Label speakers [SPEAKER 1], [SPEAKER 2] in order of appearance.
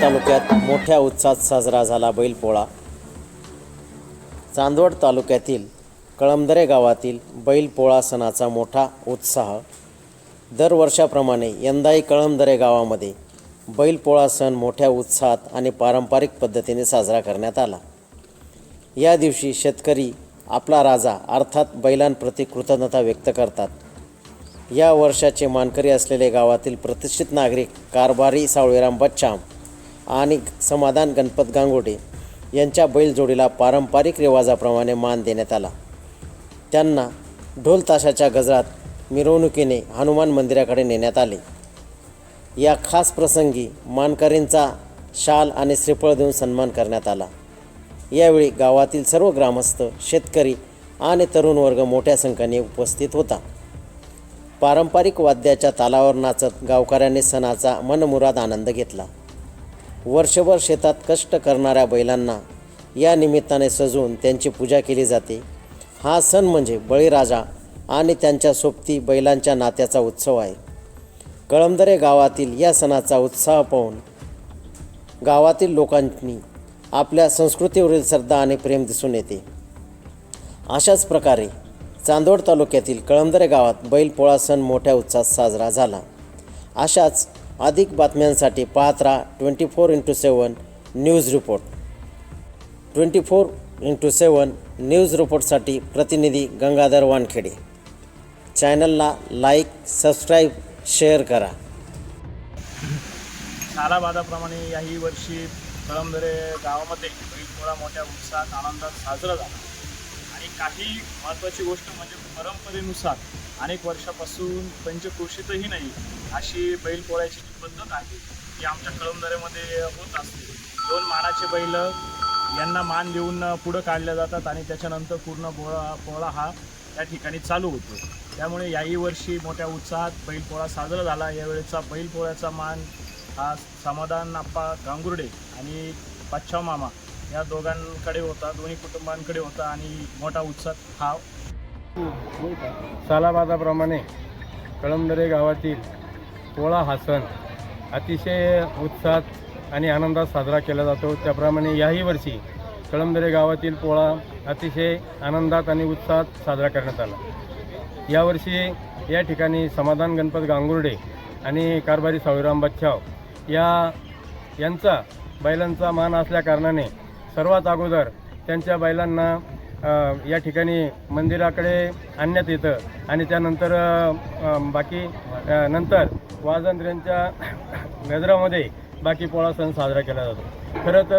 [SPEAKER 1] चांदवड तालुक्यात मोठ्या उत्साहात साजरा झाला बैलपोळा. चांदवड तालुक्यातील कळमदरे गावातील बैलपोळा सणाचा मोठा उत्साह. दरवर्षाप्रमाणे यंदाही कळमदरे गावामध्ये बैलपोळा सण मोठ्या उत्साहात आणि पारंपरिक पद्धतीने साजरा करण्यात आला. या दिवशी शेतकरी आपला राजा अर्थात बैलांप्रती कृतज्ञता व्यक्त करतात. या वर्षाचे मानकरी असलेले गावातील प्रतिष्ठित नागरिक कारभारी सावळीराम बच्चाम आणि समाधान गणपत गांगोडे यांच्या बैलजोडीला पारंपरिक रिवाजाप्रमाणे मान देण्यात आला. त्यांना ढोल ताशाच्या गजरात मिरवणुकीने हनुमान मंदिराकडे नेण्यात आले. या खास प्रसंगी मानकरींचा शाल आणि श्रीफळ देऊन सन्मान करण्यात आला. यावेळी गावातील सर्व ग्रामस्थ शेतकरी आणि तरुण वर्ग मोठ्या संख्येने उपस्थित होता. पारंपरिक वाद्याच्या तालावर नाचत गावकऱ्यांनी सणाचा मनमुराद आनंद घेतला. वर्षभर शेतात कष्ट करणाऱ्या बैलांना या निमित्ताने सजवून त्यांची पूजा केली जाते. हा सण म्हणजे बळीराजा आणि त्यांच्या सोबती बैलांच्या नात्याचा उत्सव आहे. कळमदरे गावातील या सणाचा उत्साह पाहून गावातील लोकांनी आपल्या संस्कृतीवरील श्रद्धा आणि प्रेम दिसून येते. अशाच प्रकारे चांदोड तालुक्यातील कळमदरे गावात बैलपोळा सण मोठ्या उत्साहात साजरा झाला. अशाच अधिक बातम्यांसाठी पाहत राहा twenty four into seven news report twenty four into seven news रिपोर्टसाठी प्रतिनिधी गंगाधर वानखेडे. चॅनलला लाईक सबस्क्राईब शेअर करा.
[SPEAKER 2] सालाबादाप्रमाणे याही वर्षी कळमदरे गावामध्ये बैलपोळा मोठ्या उत्साहात आनंदात साजरा झाला. आणि काही महत्त्वाची गोष्ट म्हणजे परंपरेनुसार अनेक वर्षापासून पंचक्रोशीतही नाही अशी बैलपोळ्याची जी पद्धत आहे ती आमच्या कळमदऱ्यामध्ये होत असते. दोन मानाचे बैल यांना मान देऊन पुढं काढल्या जातात आणि त्याच्यानंतर पूर्ण पोळा पोळा हा त्या ठिकाणी चालू होतो. त्यामुळे याही वर्षी मोठ्या उत्साहात बैलपोळा साजरा झाला. यावेळेचा बैलपोळ्याचा मान हा समाधान आप्पा गांगुर्डे आणि पाच्छाव मामा या दोघांकडे होता दोन्ही कुटुंबांकडे होता आणि मोठा उत्साह हा
[SPEAKER 3] सालाबादाप्रमाणे कळमदरे गावातील पोळा हा सण अतिशय उत्साहात आणि आनंदात साजरा केला जातो. त्याप्रमाणे याही वर्षी कळमदरे गावातील पोळा अतिशय आनंदात आणि उत्साहात साजरा करण्यात आला. यावर्षी या ठिकाणी समाधान गणपत गांगुर्डे आणि कारभारी सावराम बच्छाव या यांचा बैलांचा मान असल्याकारणाने सर्वात अगोदर त्यांच्या बैलांना या ठिकाणी मंदिराकडे आणण्यात येतं. आणि त्यानंतर बाकी नंतर वाजंत्र्यांच्या गजरामध्ये बाकी पोळा सण साजरा केला जातो. खरं तर